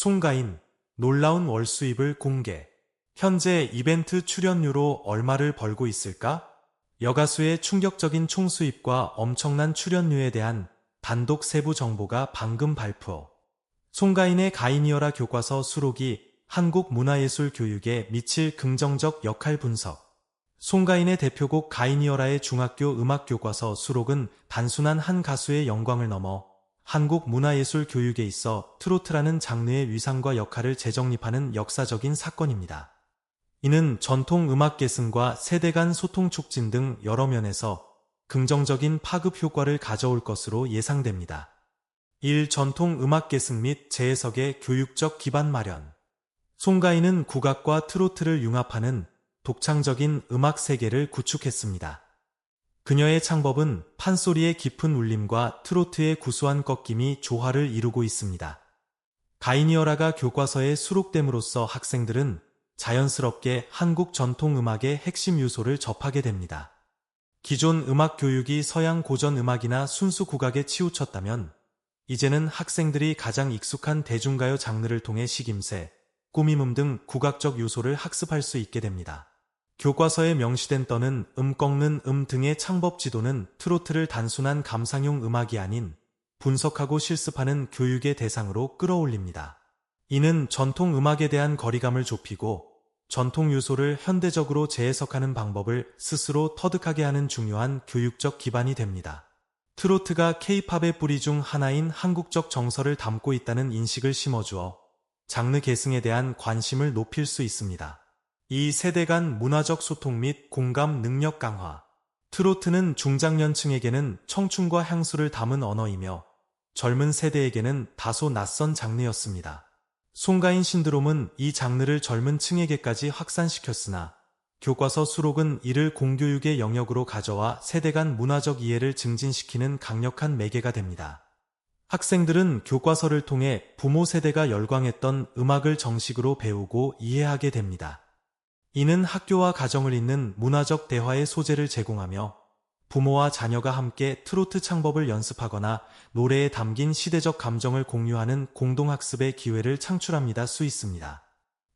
송가인, 놀라운 월 수입을 공개. 현재 이벤트 출연료로 얼마를 벌고 있을까? 여가수의 충격적인 총 수입과 엄청난 출연료에 대한 단독 세부 정보가 방금 발표. 송가인의 가인이어라 교과서 수록이 한국 문화예술 교육에 미칠 긍정적 역할 분석. 송가인의 대표곡 가인이어라의 중학교 음악 교과서 수록은 단순한 한 가수의 영광을 넘어 한국 문화예술 교육에 있어 트로트라는 장르의 위상과 역할을 재정립하는 역사적인 사건입니다. 이는 전통 음악 계승과 세대 간 소통 촉진 등 여러 면에서 긍정적인 파급 효과를 가져올 것으로 예상됩니다. 1. 전통 음악 계승 및 재해석의 교육적 기반 마련. 송가인은 국악과 트로트를 융합하는 독창적인 음악 세계를 구축했습니다. 그녀의 창법은 판소리의 깊은 울림과 트로트의 구수한 꺾임이 조화를 이루고 있습니다. 가이니어라가 교과서에 수록됨으로써 학생들은 자연스럽게 한국 전통 음악의 핵심 요소를 접하게 됩니다. 기존 음악 교육이 서양 고전 음악이나 순수 국악에 치우쳤다면 이제는 학생들이 가장 익숙한 대중가요 장르를 통해 식임새, 꾸밈음 등 국악적 요소를 학습할 수 있게 됩니다. 교과서에 명시된 떠는 음 꺾는 음 등의 창법 지도는 트로트를 단순한 감상용 음악이 아닌 분석하고 실습하는 교육의 대상으로 끌어올립니다. 이는 전통 음악에 대한 거리감을 좁히고 전통 요소를 현대적으로 재해석하는 방법을 스스로 터득하게 하는 중요한 교육적 기반이 됩니다. 트로트가 케이팝의 뿌리 중 하나인 한국적 정서를 담고 있다는 인식을 심어주어 장르 계승에 대한 관심을 높일 수 있습니다. 이 세대 간 문화적 소통 및 공감 능력 강화. 트로트는 중장년층에게는 청춘과 향수를 담은 언어이며 젊은 세대에게는 다소 낯선 장르였습니다. 송가인 신드롬은 이 장르를 젊은 층에게까지 확산시켰으나 교과서 수록은 이를 공교육의 영역으로 가져와 세대 간 문화적 이해를 증진시키는 강력한 매개가 됩니다. 학생들은 교과서를 통해 부모 세대가 열광했던 음악을 정식으로 배우고 이해하게 됩니다. 이는 학교와 가정을 잇는 문화적 대화의 소재를 제공하며 부모와 자녀가 함께 트로트 창법을 연습하거나 노래에 담긴 시대적 감정을 공유하는 공동학습의 기회를 창출합니다. 수 있습니다.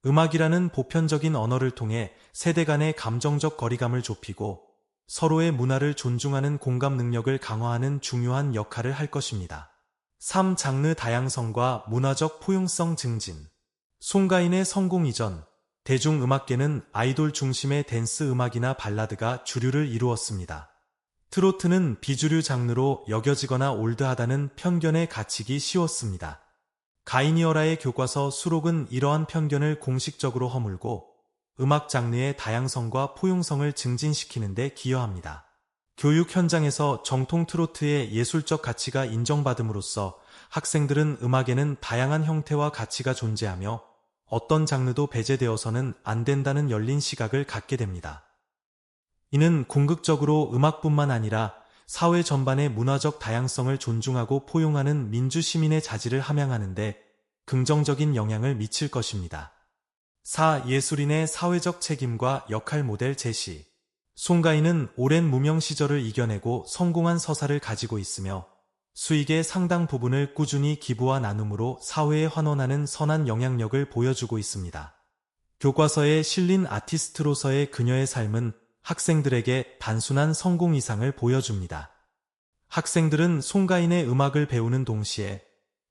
음악이라는 보편적인 언어를 통해 세대 간의 감정적 거리감을 좁히고 서로의 문화를 존중하는 공감 능력을 강화하는 중요한 역할을 할 것입니다. 3. 장르 다양성과 문화적 포용성 증진 송가인의 성공 이전 대중음악계는 아이돌 중심의 댄스 음악이나 발라드가 주류를 이루었습니다. 트로트는 비주류 장르로 여겨지거나 올드하다는 편견에 갇히기 쉬웠습니다. 가이니어라의 교과서 수록은 이러한 편견을 공식적으로 허물고 음악 장르의 다양성과 포용성을 증진시키는 데 기여합니다. 교육 현장에서 정통 트로트의 예술적 가치가 인정받음으로써 학생들은 음악에는 다양한 형태와 가치가 존재하며 어떤 장르도 배제되어서는 안 된다는 열린 시각을 갖게 됩니다. 이는 궁극적으로 음악뿐만 아니라 사회 전반의 문화적 다양성을 존중하고 포용하는 민주시민의 자질을 함양하는데 긍정적인 영향을 미칠 것입니다. 4. 예술인의 사회적 책임과 역할 모델 제시 송가인은 오랜 무명 시절을 이겨내고 성공한 서사를 가지고 있으며 수익의 상당 부분을 꾸준히 기부와 나눔으로 사회에 환원하는 선한 영향력을 보여주고 있습니다. 교과서에 실린 아티스트로서의 그녀의 삶은 학생들에게 단순한 성공 이상을 보여줍니다. 학생들은 송가인의 음악을 배우는 동시에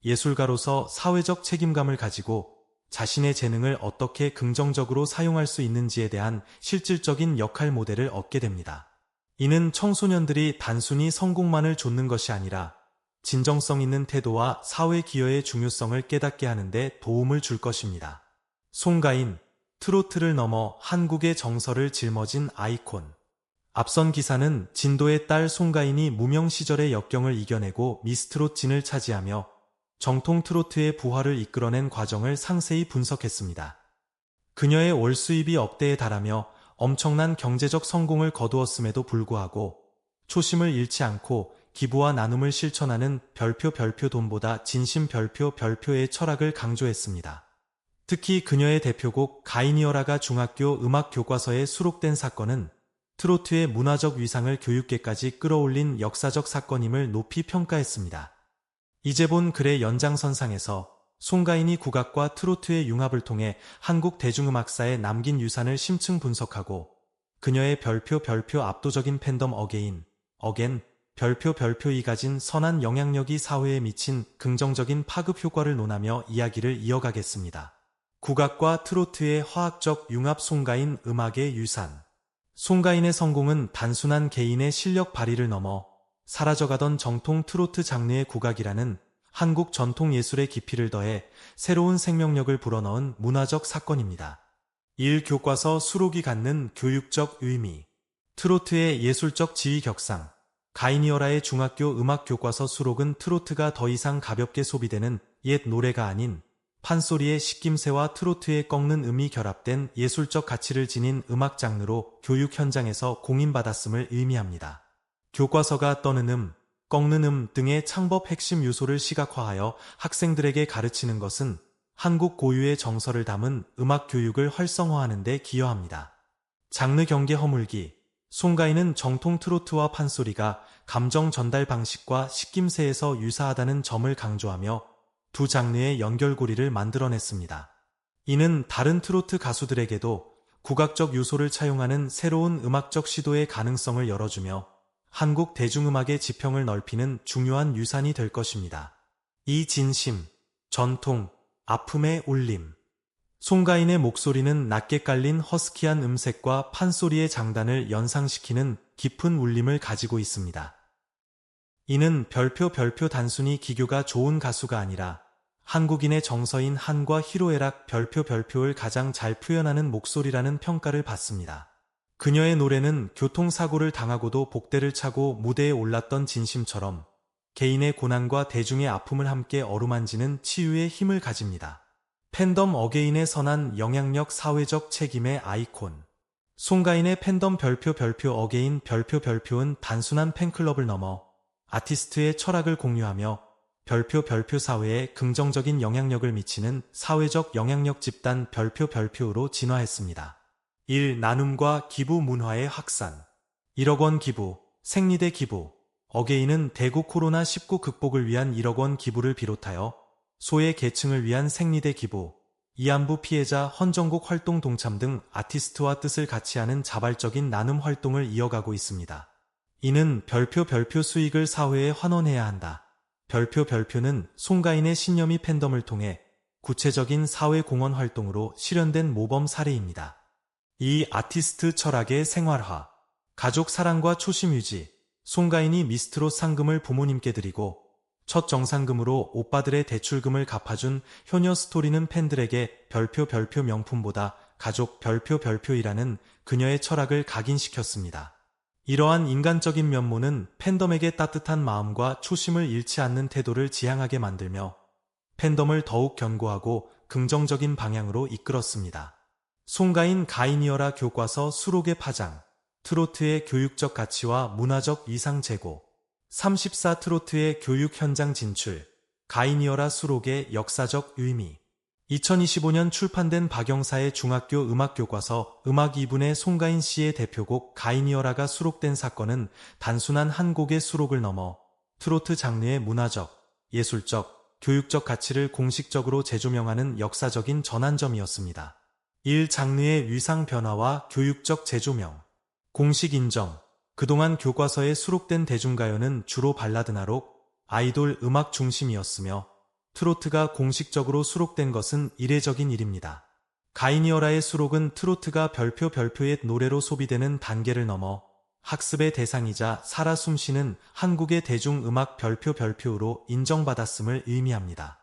예술가로서 사회적 책임감을 가지고 자신의 재능을 어떻게 긍정적으로 사용할 수 있는지에 대한 실질적인 역할 모델을 얻게 됩니다. 이는 청소년들이 단순히 성공만을 좇는 것이 아니라 진정성 있는 태도와 사회 기여의 중요성을 깨닫게 하는데 도움을 줄 것입니다. 송가인, 트로트를 넘어 한국의 정서를 짊어진 아이콘. 앞선 기사는 진도의 딸 송가인이 무명 시절의 역경을 이겨내고 미스트롯 진을 차지하며 정통 트로트의 부활을 이끌어낸 과정을 상세히 분석했습니다. 그녀의 월 수입이 억대에 달하며 엄청난 경제적 성공을 거두었음에도 불구하고 초심을 잃지 않고 기부와 나눔을 실천하는 별표 별표 돈보다 진심 별표 별표의 철학을 강조했습니다. 특히 그녀의 대표곡 가이니어라가 중학교 음악 교과서에 수록된 사건은 트로트의 문화적 위상을 교육계까지 끌어올린 역사적 사건임을 높이 평가했습니다. 이제 본 글의 연장선상에서 송가인이 국악과 트로트의 융합을 통해 한국 대중음악사에 남긴 유산을 심층 분석하고 그녀의 별표 별표 압도적인 팬덤 어게인, 어겐, 별표 별표이 가진 선한 영향력이 사회에 미친 긍정적인 파급 효과를 논하며 이야기를 이어가겠습니다. 국악과 트로트의 화학적 융합 송가인 음악의 유산. 송가인의 성공은 단순한 개인의 실력 발휘를 넘어 사라져가던 정통 트로트 장르의 국악이라는 한국 전통 예술의 깊이를 더해 새로운 생명력을 불어넣은 문화적 사건입니다. 1. 교과서 수록이 갖는 교육적 의미 트로트의 예술적 지위 격상 가이니어라의 중학교 음악 교과서 수록은 트로트가 더 이상 가볍게 소비되는 옛 노래가 아닌 판소리의 식김새와 트로트의 꺾는 음이 결합된 예술적 가치를 지닌 음악 장르로 교육 현장에서 공인받았음을 의미합니다. 교과서가 떠는 음, 꺾는 음 등의 창법 핵심 요소를 시각화하여 학생들에게 가르치는 것은 한국 고유의 정서를 담은 음악 교육을 활성화하는 데 기여합니다. 장르 경계 허물기 송가인은 정통 트로트와 판소리가 감정 전달 방식과 식김새에서 유사하다는 점을 강조하며 두 장르의 연결고리를 만들어냈습니다. 이는 다른 트로트 가수들에게도 국악적 요소를 차용하는 새로운 음악적 시도의 가능성을 열어주며 한국 대중음악의 지평을 넓히는 중요한 유산이 될 것입니다. 이 진심, 전통, 아픔의 울림. 송가인의 목소리는 낮게 깔린 허스키한 음색과 판소리의 장단을 연상시키는 깊은 울림을 가지고 있습니다. 이는 별표 별표 단순히 기교가 좋은 가수가 아니라 한국인의 정서인 한과 희로애락 별표 별표를 가장 잘 표현하는 목소리라는 평가를 받습니다. 그녀의 노래는 교통사고를 당하고도 복대를 차고 무대에 올랐던 진심처럼 개인의 고난과 대중의 아픔을 함께 어루만지는 치유의 힘을 가집니다. 팬덤 어게인의 선한 영향력 사회적 책임의 아이콘. 송가인의 팬덤 별표 별표 어게인 별표 별표는 단순한 팬클럽을 넘어 아티스트의 철학을 공유하며 별표 별표 사회에 긍정적인 영향력을 미치는 사회적 영향력 집단 별표 별표로 진화했습니다. 1. 나눔과 기부 문화의 확산 1억 원 기부, 생리대 기부, 어게인은 대구 코로나19 극복을 위한 1억 원 기부를 비롯하여 소외 계층을 위한 생리대 기부, 이안부 피해자 헌정곡 활동 동참 등 아티스트와 뜻을 같이 하는 자발적인 나눔 활동을 이어가고 있습니다. 이는 별표 별표 수익을 사회에 환원해야 한다. 별표 별표는 송가인의 신념이 팬덤을 통해 구체적인 사회 공헌 활동으로 실현된 모범 사례입니다. 이 아티스트 철학의 생활화, 가족 사랑과 초심 유지, 송가인이 미스트롯 상금을 부모님께 드리고 첫 정상금으로 오빠들의 대출금을 갚아준 효녀 스토리는 팬들에게 별표 별표 명품보다 가족 별표 별표이라는 그녀의 철학을 각인시켰습니다. 이러한 인간적인 면모는 팬덤에게 따뜻한 마음과 초심을 잃지 않는 태도를 지향하게 만들며 팬덤을 더욱 견고하고 긍정적인 방향으로 이끌었습니다. 송가인 가이니어라 교과서 수록의 파장, 트로트의 교육적 가치와 문화적 이상 제고, 34 트로트의 교육 현장 진출, 가이니어라 수록의 역사적 의미, 2025년 출판된 박영사의 중학교 음악 교과서 음악 2분의 송가인 씨의 대표곡 가이니어라가 수록된 사건은 단순한 한 곡의 수록을 넘어 트로트 장르의 문화적, 예술적, 교육적 가치를 공식적으로 재조명하는 역사적인 전환점이었습니다. 1. 장르의 위상 변화와 교육적 재조명 공식 인정 그동안 교과서에 수록된 대중가요는 주로 발라드나 록, 아이돌 음악 중심이었으며 트로트가 공식적으로 수록된 것은 이례적인 일입니다. 가이니어라의 수록은 트로트가 별표 별표의 노래로 소비되는 단계를 넘어 학습의 대상이자 살아 숨쉬는 한국의 대중음악 별표 별표로 인정받았음을 의미합니다.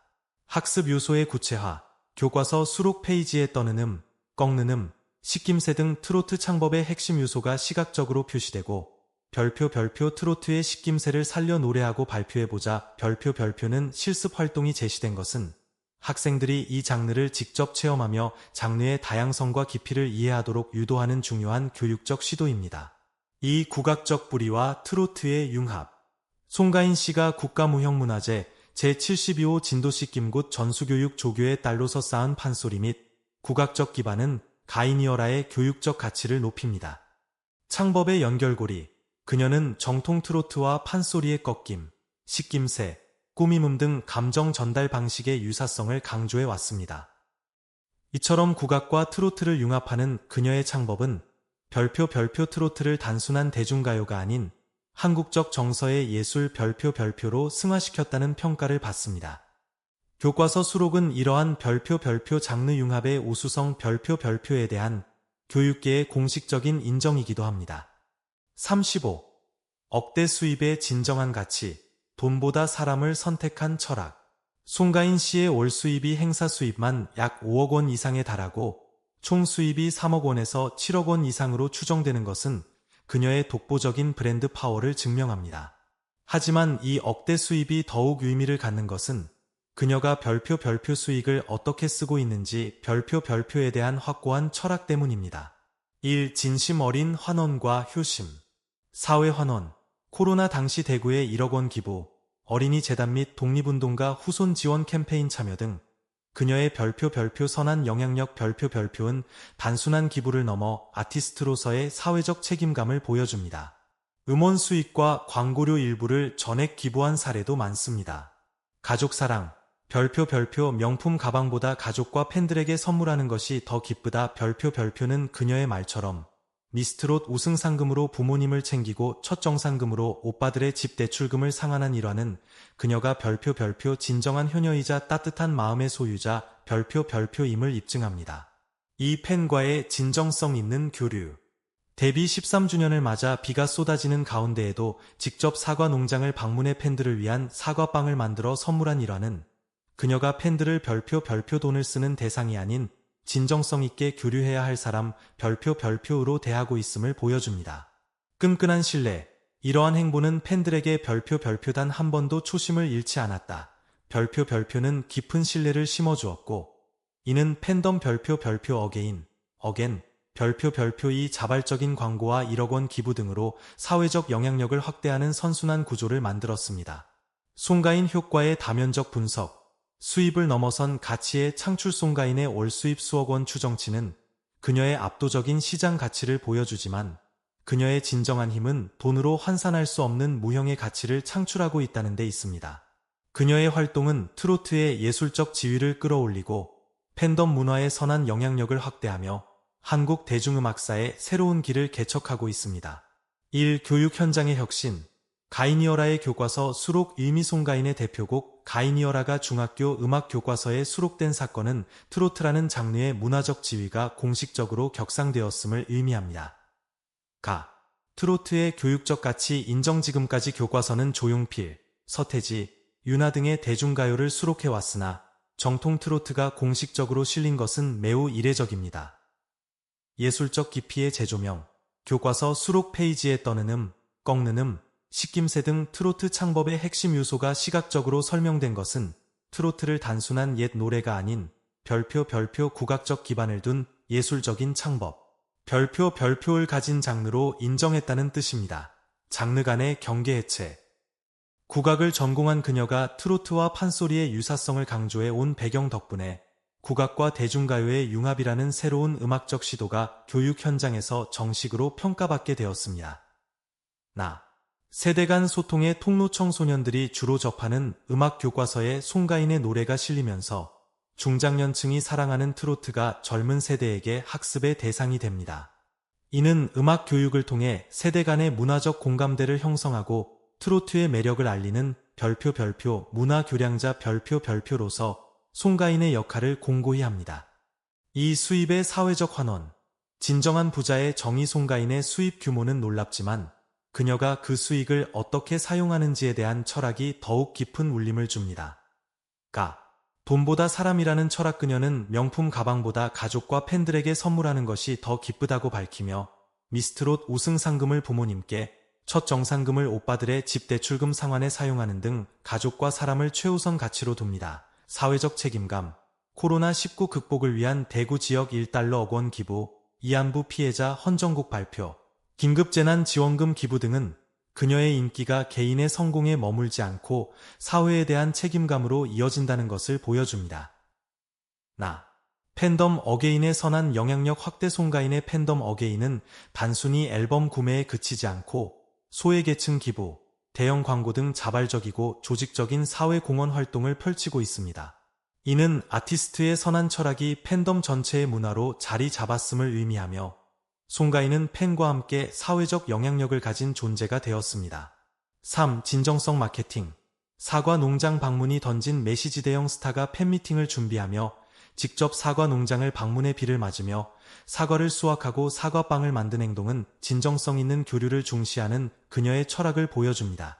학습 요소의 구체화, 교과서 수록 페이지에 떠는 음, 꺾는 음, 식김새 등 트로트 창법의 핵심 요소가 시각적으로 표시되고 별표 별표 트로트의 식김새를 살려 노래하고 발표해보자 별표 별표는 실습 활동이 제시된 것은 학생들이 이 장르를 직접 체험하며 장르의 다양성과 깊이를 이해하도록 유도하는 중요한 교육적 시도입니다. 이 국악적 뿌리와 트로트의 융합 송가인 씨가 국가무형문화재 제72호 진도시 김굿 전수교육 조교의 딸로서 쌓은 판소리 및 국악적 기반은 가이니어라의 교육적 가치를 높입니다. 창법의 연결고리, 그녀는 정통 트로트와 판소리의 꺾임, 식김새, 꾸밈음 등 감정 전달 방식의 유사성을 강조해 왔습니다. 이처럼 국악과 트로트를 융합하는 그녀의 창법은 별표 별표 트로트를 단순한 대중가요가 아닌 한국적 정서의 예술 별표 별표로 승화시켰다는 평가를 받습니다. 교과서 수록은 이러한 별표 별표 장르 융합의 우수성 별표 별표에 대한 교육계의 공식적인 인정이기도 합니다. 35. 억대 수입의 진정한 가치, 돈보다 사람을 선택한 철학. 송가인 씨의 월 수입이 행사 수입만 약 5억 원 이상에 달하고 총 수입이 3억 원에서 7억 원 이상으로 추정되는 것은 그녀의 독보적인 브랜드 파워를 증명합니다. 하지만 이 억대 수입이 더욱 의미를 갖는 것은 그녀가 별표 별표 수익을 어떻게 쓰고 있는지 별표 별표에 대한 확고한 철학 때문입니다. 1. 진심 어린 환원과 효심 사회 환원 코로나 당시 대구에 1억 원 기부 어린이 재단 및 독립운동가 후손 지원 캠페인 참여 등 그녀의 별표 별표 선한 영향력 별표 별표는 단순한 기부를 넘어 아티스트로서의 사회적 책임감을 보여줍니다. 음원 수익과 광고료 일부를 전액 기부한 사례도 많습니다. 가족 사랑 별표 별표 명품 가방보다 가족과 팬들에게 선물하는 것이 더 기쁘다 별표 별표는 그녀의 말처럼 미스트롯 우승 상금으로 부모님을 챙기고 첫 정상금으로 오빠들의 집 대출금을 상환한 일화는 그녀가 별표 별표 진정한 효녀이자 따뜻한 마음의 소유자 별표 별표임을 입증합니다. 이 팬과의 진정성 있는 교류 데뷔 13주년을 맞아 비가 쏟아지는 가운데에도 직접 사과 농장을 방문해 팬들을 위한 사과빵을 만들어 선물한 일화는 그녀가 팬들을 별표 별표 돈을 쓰는 대상이 아닌 진정성 있게 교류해야 할 사람 별표 별표로 대하고 있음을 보여줍니다. 끈끈한 신뢰. 이러한 행보는 팬들에게 별표 별표 단 한 번도 초심을 잃지 않았다. 별표 별표는 깊은 신뢰를 심어주었고 이는 팬덤 별표 별표 어게인, 어겐, 별표 별표 이 자발적인 광고와 1억 원 기부 등으로 사회적 영향력을 확대하는 선순환 구조를 만들었습니다. 송가인 효과의 다면적 분석, 수입을 넘어선 가치의 창출송가인의 월 수입 수억 원 추정치는 그녀의 압도적인 시장 가치를 보여주지만 그녀의 진정한 힘은 돈으로 환산할 수 없는 무형의 가치를 창출하고 있다는 데 있습니다. 그녀의 활동은 트로트의 예술적 지위를 끌어올리고 팬덤 문화의 선한 영향력을 확대하며 한국 대중음악사의 새로운 길을 개척하고 있습니다. 1. 교육 현장의 혁신 가이니어라의 교과서 수록 일미송가인의 대표곡 가이니어라가 중학교 음악 교과서에 수록된 사건은 트로트라는 장르의 문화적 지위가 공식적으로 격상되었음을 의미합니다. 가. 트로트의 교육적 가치 인정 지금까지 교과서는 조용필, 서태지, 윤하 등의 대중가요를 수록해왔으나 정통 트로트가 공식적으로 실린 것은 매우 이례적입니다. 예술적 깊이의 재조명, 교과서 수록 페이지에 떠는 음, 꺾는 음, 식김새 등 트로트 창법의 핵심 요소가 시각적으로 설명된 것은 트로트를 단순한 옛 노래가 아닌 별표 별표 국악적 기반을 둔 예술적인 창법, 별표 별표를 가진 장르로 인정했다는 뜻입니다. 장르 간의 경계 해체. 국악을 전공한 그녀가 트로트와 판소리의 유사성을 강조해 온 배경 덕분에 국악과 대중가요의 융합이라는 새로운 음악적 시도가 교육 현장에서 정식으로 평가받게 되었습니다. 나. 세대 간 소통의 통로 청소년들이 주로 접하는 음악 교과서에 송가인의 노래가 실리면서 중장년층이 사랑하는 트로트가 젊은 세대에게 학습의 대상이 됩니다. 이는 음악 교육을 통해 세대 간의 문화적 공감대를 형성하고 트로트의 매력을 알리는 별표 별표 문화 교량자 별표 별표로서 송가인의 역할을 공고히 합니다. 이 수입의 사회적 환원, 진정한 부자의 정의 송가인의 수입 규모는 놀랍지만 그녀가 그 수익을 어떻게 사용하는지에 대한 철학이 더욱 깊은 울림을 줍니다. 가. 돈보다 사람이라는 철학 그녀는 명품 가방보다 가족과 팬들에게 선물하는 것이 더 기쁘다고 밝히며 미스트롯 우승 상금을 부모님께 첫 정상금을 오빠들의 집 대출금 상환에 사용하는 등 가족과 사람을 최우선 가치로 둡니다. 사회적 책임감, 코로나19 극복을 위한 대구 지역 1달러 억원 기부, 이안부 피해자 헌정곡 발표, 긴급재난지원금 기부 등은 그녀의 인기가 개인의 성공에 머물지 않고 사회에 대한 책임감으로 이어진다는 것을 보여줍니다. 나. 팬덤 어게인의 선한 영향력 확대 송가인의 팬덤 어게인은 단순히 앨범 구매에 그치지 않고 소외계층 기부, 대형 광고 등 자발적이고 조직적인 사회 공헌 활동을 펼치고 있습니다. 이는 아티스트의 선한 철학이 팬덤 전체의 문화로 자리 잡았음을 의미하며 송가인은 팬과 함께 사회적 영향력을 가진 존재가 되었습니다. 3. 진정성 마케팅 사과 농장 방문이 던진 메시지 대형 스타가 팬미팅을 준비하며 직접 사과 농장을 방문해 비를 맞으며 사과를 수확하고 사과빵을 만든 행동은 진정성 있는 교류를 중시하는 그녀의 철학을 보여줍니다.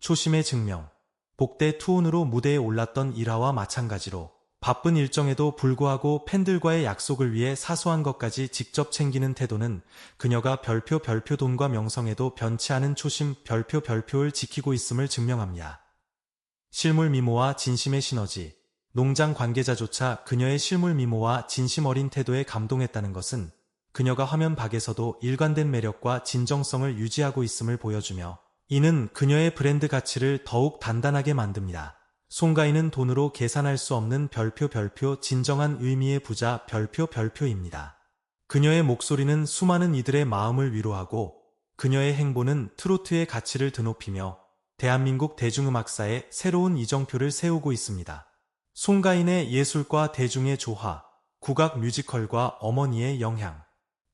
초심의 증명 복대 투혼으로 무대에 올랐던 일화와 마찬가지로 바쁜 일정에도 불구하고 팬들과의 약속을 위해 사소한 것까지 직접 챙기는 태도는 그녀가 별표 별표 돈과 명성에도 변치 않은 초심 별표 별표를 지키고 있음을 증명합니다. 실물 미모와 진심의 시너지 농장 관계자조차 그녀의 실물 미모와 진심 어린 태도에 감동했다는 것은 그녀가 화면 밖에서도 일관된 매력과 진정성을 유지하고 있음을 보여주며 이는 그녀의 브랜드 가치를 더욱 단단하게 만듭니다. 송가인은 돈으로 계산할 수 없는 별표 별표 진정한 의미의 부자 별표 별표입니다. 그녀의 목소리는 수많은 이들의 마음을 위로하고 그녀의 행보는 트로트의 가치를 드높이며 대한민국 대중음악사에 새로운 이정표를 세우고 있습니다. 송가인의 예술과 대중의 조화, 국악 뮤지컬과 어머니의 영향.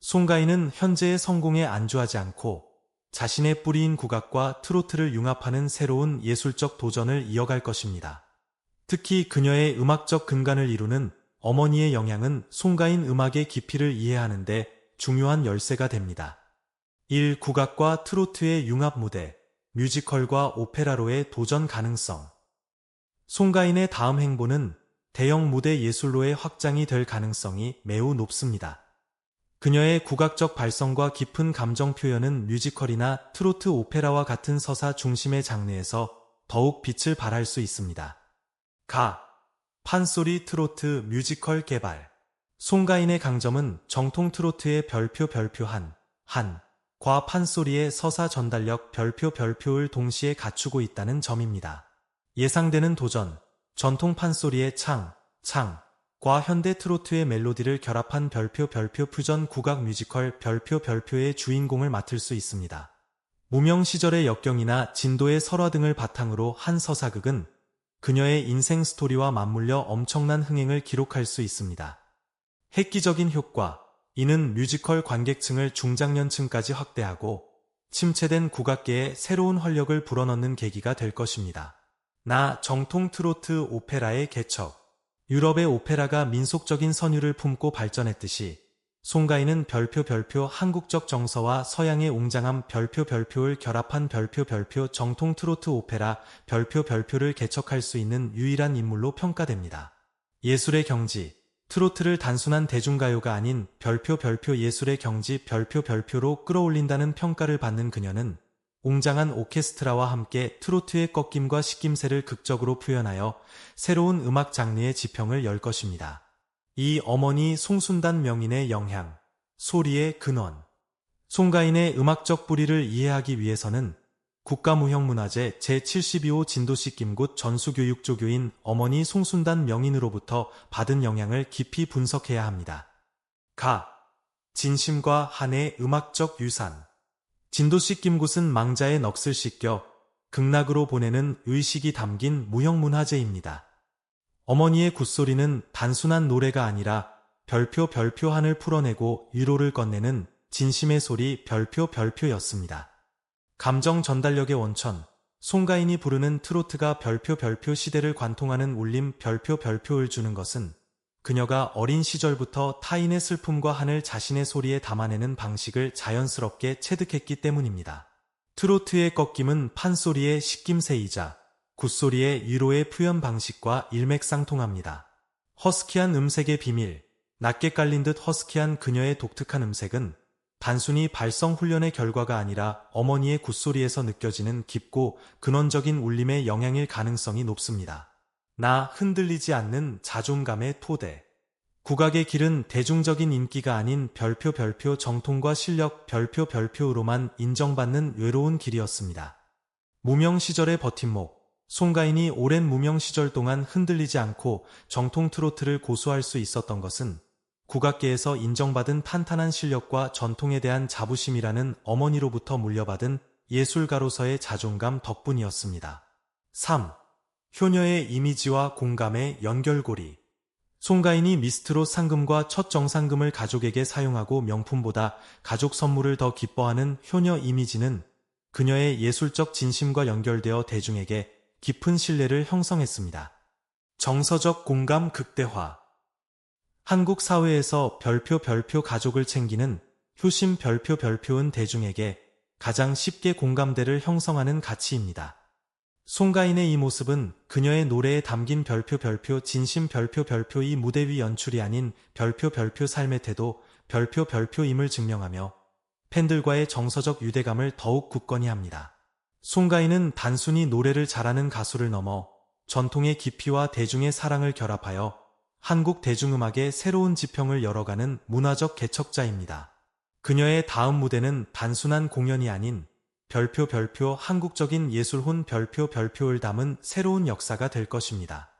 송가인은 현재의 성공에 안주하지 않고 자신의 뿌리인 국악과 트로트를 융합하는 새로운 예술적 도전을 이어갈 것입니다. 특히 그녀의 음악적 근간을 이루는 어머니의 영향은 송가인 음악의 깊이를 이해하는 데 중요한 열쇠가 됩니다. 1. 국악과 트로트의 융합 무대, 뮤지컬과 오페라로의 도전 가능성. 송가인의 다음 행보는 대형 무대 예술로의 확장이 될 가능성이 매우 높습니다. 그녀의 국악적 발성과 깊은 감정 표현은 뮤지컬이나 트로트 오페라와 같은 서사 중심의 장르에서 더욱 빛을 발할 수 있습니다. 가. 판소리 트로트 뮤지컬 개발. 송가인의 강점은 정통 트로트의 별표 별표 한, 한, 과 판소리의 서사 전달력 별표 별표를 동시에 갖추고 있다는 점입니다. 예상되는 도전, 전통 판소리의 창, 창, 과 현대 트로트의 멜로디를 결합한 별표 별표 퓨전 국악 뮤지컬 별표 별표의 주인공을 맡을 수 있습니다. 무명 시절의 역경이나 진도의 설화 등을 바탕으로 한 서사극은 그녀의 인생 스토리와 맞물려 엄청난 흥행을 기록할 수 있습니다. 획기적인 효과, 이는 뮤지컬 관객층을 중장년층까지 확대하고 침체된 국악계에 새로운 활력을 불어넣는 계기가 될 것입니다. 나 정통 트로트 오페라의 개척 유럽의 오페라가 민속적인 선율을 품고 발전했듯이 송가인은 별표 별표 한국적 정서와 서양의 웅장함 별표 별표를 결합한 별표 별표 정통 트로트 오페라 별표 별표를 개척할 수 있는 유일한 인물로 평가됩니다. 예술의 경지 트로트를 단순한 대중가요가 아닌 별표 별표 예술의 경지 별표 별표로 끌어올린다는 평가를 받는 그녀는 웅장한 오케스트라와 함께 트로트의 꺾임과 식김새를 극적으로 표현하여 새로운 음악 장르의 지평을 열 것입니다. 이 어머니 송순단 명인의 영향, 소리의 근원. 송가인의 음악적 뿌리를 이해하기 위해서는 국가무형문화재 제72호 진도시 김굿 전수교육조교인 어머니 송순단 명인으로부터 받은 영향을 깊이 분석해야 합니다. 가. 진심과 한의 음악적 유산. 진도씨 김굿은 망자의 넋을 씻겨 극락으로 보내는 의식이 담긴 무형문화재입니다. 어머니의 굿소리는 단순한 노래가 아니라 별표 별표 한을 풀어내고 위로를 건네는 진심의 소리 별표 별표였습니다. 감정 전달력의 원천, 송가인이 부르는 트로트가 별표 별표 시대를 관통하는 울림 별표 별표를 주는 것은 그녀가 어린 시절부터 타인의 슬픔과 한을 자신의 소리에 담아내는 방식을 자연스럽게 체득했기 때문입니다. 트로트의 꺾임은 판소리의 식김새이자 굿소리의 위로의 표현 방식과 일맥상통합니다. 허스키한 음색의 비밀, 낮게 깔린 듯 허스키한 그녀의 독특한 음색은 단순히 발성 훈련의 결과가 아니라 어머니의 굿소리에서 느껴지는 깊고 근원적인 울림의 영향일 가능성이 높습니다. 나 흔들리지 않는 자존감의 토대. 국악의 길은 대중적인 인기가 아닌 별표 별표 정통과 실력 별표 별표로만 인정받는 외로운 길이었습니다. 무명 시절의 버팀목. 송가인이 오랜 무명 시절 동안 흔들리지 않고 정통 트로트를 고수할 수 있었던 것은 국악계에서 인정받은 탄탄한 실력과 전통에 대한 자부심이라는 어머니로부터 물려받은 예술가로서의 자존감 덕분이었습니다. 3. 효녀의 이미지와 공감의 연결고리. 송가인이 미스트로 상금과 첫 정상금을 가족에게 사용하고 명품보다 가족 선물을 더 기뻐하는 효녀 이미지는 그녀의 예술적 진심과 연결되어 대중에게 깊은 신뢰를 형성했습니다. 정서적 공감 극대화. 한국 사회에서 별표 별표 가족을 챙기는 효심 별표 별표은 대중에게 가장 쉽게 공감대를 형성하는 가치입니다. 송가인의 이 모습은 그녀의 노래에 담긴 별표 별표 진심 별표 별표 이 무대 위 연출이 아닌 별표 별표 삶의 태도 별표 별표임을 증명하며 팬들과의 정서적 유대감을 더욱 굳건히 합니다. 송가인은 단순히 노래를 잘하는 가수를 넘어 전통의 깊이와 대중의 사랑을 결합하여 한국 대중음악의 새로운 지평을 열어가는 문화적 개척자입니다. 그녀의 다음 무대는 단순한 공연이 아닌 별표 별표 한국적인 예술혼 별표 별표를 담은 새로운 역사가 될 것입니다.